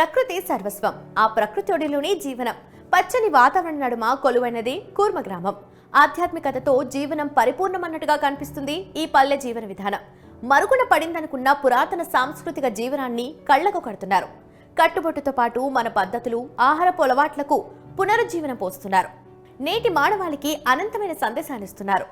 ప్రకృతి సర్వస్వం. ఆ ప్రకృతి జీవనం. పచ్చని వాతావరణ నడుమ కొలువైనది కూర్మ గ్రామం. ఆధ్యాత్మికతతో జీవనం పరిపూర్ణమన్నట్టుగా కనిపిస్తుంది ఈ పల్లె జీవన విధానం. మరుగున పడిందనుకున్న పురాతన సాంస్కృతిక జీవనాన్ని కళ్ళకు కడుతున్నారు. కట్టుబొట్టుతో పాటు మన పద్ధతులు ఆహారపు అలవాట్లకు పునరుజ్జీవనం పోస్తున్నారు. నేటి మానవాళికి అనంతమైన సందేశాన్నిస్తున్నారు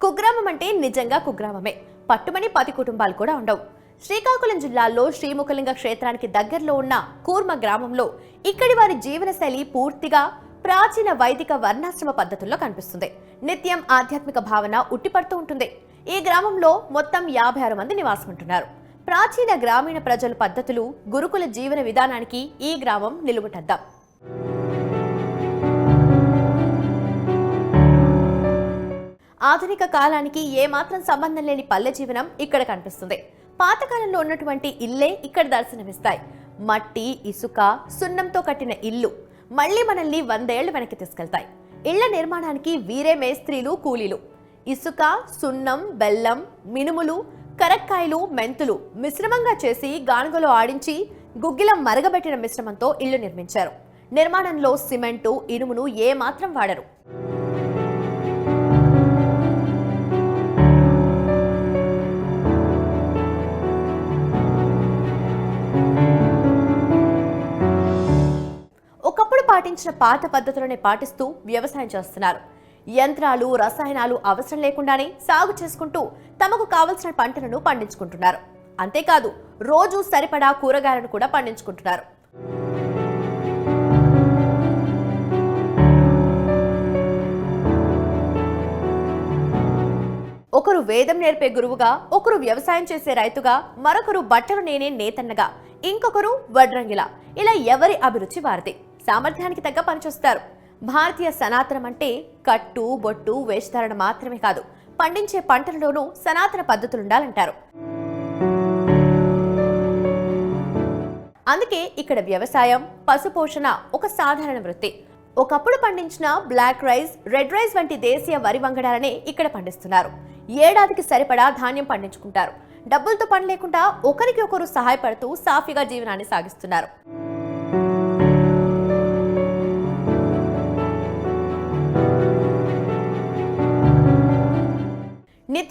కుగ్రామం అంటే నిజంగా కుగ్రామమే. పట్టుమని పది కుటుంబాలు కూడా ఉండవు. శ్రీకాకుళం జిల్లాలో శ్రీముఖలింగ క్షేత్రానికి దగ్గరలో ఉన్న కూర్మ గ్రామంలో ఇక్కడి వారి జీవనశైలి పూర్తిగా ప్రాచీన వైదిక వర్ణాశ్రమ పద్ధతుల్లో కనిపిస్తుంది. నిత్యం ఆధ్యాత్మిక భావన ఉట్టిపడుతూ ఉంటుంది. ఈ గ్రామంలో మొత్తం యాభై ఆరు మంది నివాసముంటున్నారు. ప్రాచీన గ్రామీణ ప్రజల పద్ధతులు గురుకుల జీవన విధానానికి ఈ గ్రామం నిలువుటద్దాం. ఆధునిక కాలానికి ఏమాత్రం సంబంధం లేని పల్లె జీవనం ఇక్కడ కనిపిస్తుంది. పాతకాలంలో ఉన్నటువంటి ఇల్లే ఇక్కడ దర్శనమిస్తాయి. మట్టి ఇసుక సున్నంతో కట్టిన ఇల్లు మళ్ళీ మనల్ని వందేళ్ళు వెనక్కి తీసుకెళ్తాయి. ఇళ్ళ నిర్మాణానికి వీరే మేస్త్రీలు కూలీలు. ఇసుక సున్నం బెల్లం మినుములు కరక్కాయలు మెంతులు మిశ్రమంగా చేసి గానుగలో ఆడించి గుగ్గిలం మరగబెట్టిన మిశ్రమంతో ఇల్లు నిర్మించారు. నిర్మాణంలో సిమెంటు ఇనుమును ఏమాత్రం వాడరు. పాటించిన పాత పద్ధతులనే పాటిస్తూ వ్యవసాయం చేస్తున్నారు. యంత్రాలు రసాయనాలు అవసరం లేకుండానే సాగు చేసుకుంటూ తమకు కావలసిన పంటలను పండించుకుంటున్నారు. అంతేకాదు రోజు సరిపడా కూరగాయలను కూడా పండించుకుంటున్నారు. ఒకరు వేదం నేర్పే గురువుగా ఒకరు వ్యవసాయం చేసే రైతుగా మరొకరు బట్టలు నేనే నేతన్నగా ఇంకొకరు వడ్రంగిలా. ఇలా ఎవరి అభిరుచి వారిది? సామర్థ్యానికి తగ్గ పనిచేస్తారు భారతీయ సనాతనం అంటే కట్టు బొట్టు వేషధారణ మాత్రమే కాదు పండించే పంటలలోనూ సనాతన పద్ధతులుండాలంటారు. అందుకే ఇక్కడ వ్యవసాయం పశుపోషణ ఒక సాధారణ వృత్తి. ఒకప్పుడు పండించిన బ్లాక్ రైస్ రెడ్ రైస్ వంటి దేశీయ వరి వంగడాలనే ఇక్కడ పండిస్తున్నారు. ఏడాదికి సరిపడా ధాన్యం పండించుకుంటారు. డబ్బులతో పని లేకుండా ఒకరికి ఒకరు సహాయపడుతూ సాఫీగా జీవనాన్ని సాగిస్తున్నారు.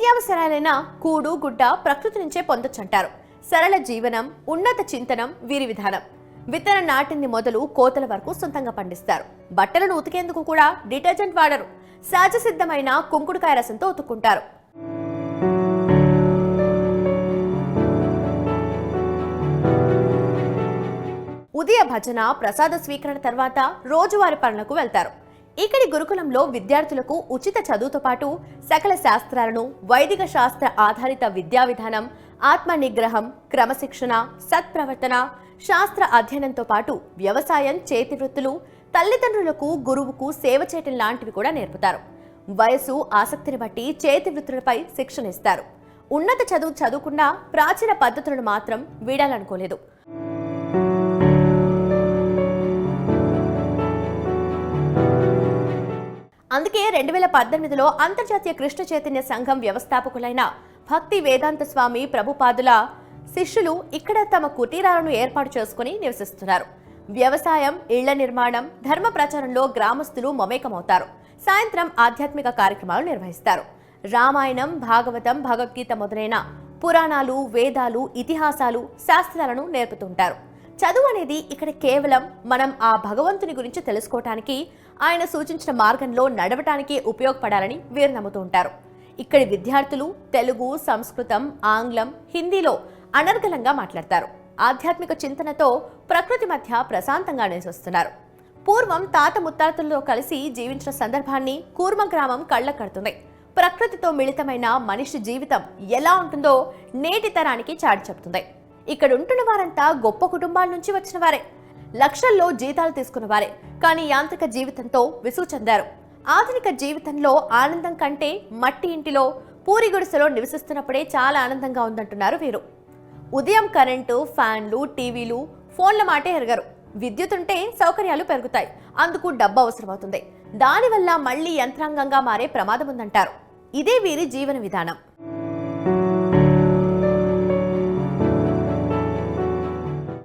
నిత్యావసరాలైన కూడు గుడ్డ ప్రకృతి నుంచే పొందొచ్చంటారు. సరళ జీవనం ఉన్నత చింతనం వీరి విధానం. విత్తనం నాటింది మొదలు కోతల వరకు సొంతంగా పండిస్తారు. బట్టలను ఉతికేందుకు కూడా డిటర్జెంట్ వాడరు. సహజ సిద్ధమైన కుంకుడుకాయ రసంతో ఉతుక్కుంటారు. ఉదయ భజన ప్రసాద స్వీకరణ తర్వాత రోజువారి పనులకు వెళ్తారు. ఇక్కడి గురుకులంలో విద్యార్థులకు ఉచిత చదువుతో పాటు సకల శాస్త్రాలను వైదిక శాస్త్ర ఆధారిత విద్యా విధానం ఆత్మ నిగ్రహం క్రమశిక్షణ సత్ప్రవర్తన శాస్త్ర అధ్యయనంతో పాటు వ్యవసాయం చేతి వృత్తులు తల్లిదండ్రులకు గురువుకు సేవ చేయటం లాంటివి కూడా నేర్పుతారు. వయసు ఆసక్తిని బట్టి చేతి వృత్తులపై శిక్షణ ఇస్తారు. ఉన్నత చదువు చదువుకున్నా ప్రాచీన పద్ధతులను మాత్రం వీడాలనుకోలేదు. అందుకే రెండు వేల పద్దెనిమిదిలో అంతర్జాతీయ కృష్ణ చైతన్య సంఘం వ్యవస్థాపకులైన భక్తి వేదాంత స్వామి ప్రభుపాదుల శిష్యులు ఇక్కడ తమ కుటీరాలను ఏర్పాటు చేసుకుని నివసిస్తున్నారు. వ్యవసాయం ఇళ్ళ నిర్మాణం ధర్మ ప్రచారంలో గ్రామస్తులు మమేకమవుతారు. సాయంత్రం ఆధ్యాత్మిక కార్యక్రమాలు నిర్వహిస్తారు. రామాయణం భాగవతం భగవద్గీత మొదలైన పురాణాలు వేదాలు ఇతిహాసాలు శాస్త్రాలను నేర్పుతుంటారు. చదువు అనేది ఇక్కడ కేవలం మనం ఆ భగవంతుని గురించి తెలుసుకోవటానికి ఆయన సూచించిన మార్గంలో నడవటానికి ఉపయోగపడాలని వీరు నమ్ముతూ ఉంటారు. ఇక్కడి విద్యార్థులు తెలుగు సంస్కృతం ఆంగ్లం హిందీలో అనర్గలంగా మాట్లాడతారు. ఆధ్యాత్మిక చింతనతో ప్రకృతి మధ్య ప్రశాంతంగా నివసిస్తున్నారు పూర్వం తాత ముత్తాతలతో కలిసి జీవించిన సందర్భాన్ని కూర్మ గ్రామం కళ్ళ కడుతుంది. ప్రకృతితో మిళితమైన మనిషి జీవితం ఎలా ఉంటుందో నేటి తరానికి చాటి చెప్తుంది. ఇక్కడ ఉంటున్న వారంతా గొప్ప కుటుంబాల నుంచి వచ్చిన వారే. లక్షల్లో జీతాలు తీసుకున్న వారే. కానీ యాంత్రిక జీవితంతో విసుగు చెందారు. ఆధునిక జీవితంలో ఆనందం కంటే మట్టి ఇంటిలో పూరి గుడిసెలో నివసిస్తున్నప్పుడే చాలా ఆనందంగా ఉందంటున్నారు వీరు. ఉదయం కరెంటు ఫ్యాన్లు టీవీలు ఫోన్ల మాటే ఎరగరు. విద్యుత్ ఉంటే సౌకర్యాలు పెరుగుతాయి. అందుకు డబ్బు అవసరమవుతుంది. దానివల్ల మళ్ళీ యంత్రాంగంగా మారే ప్రమాదం ఉందంటారు. ఇదే వీరి జీవన విధానం.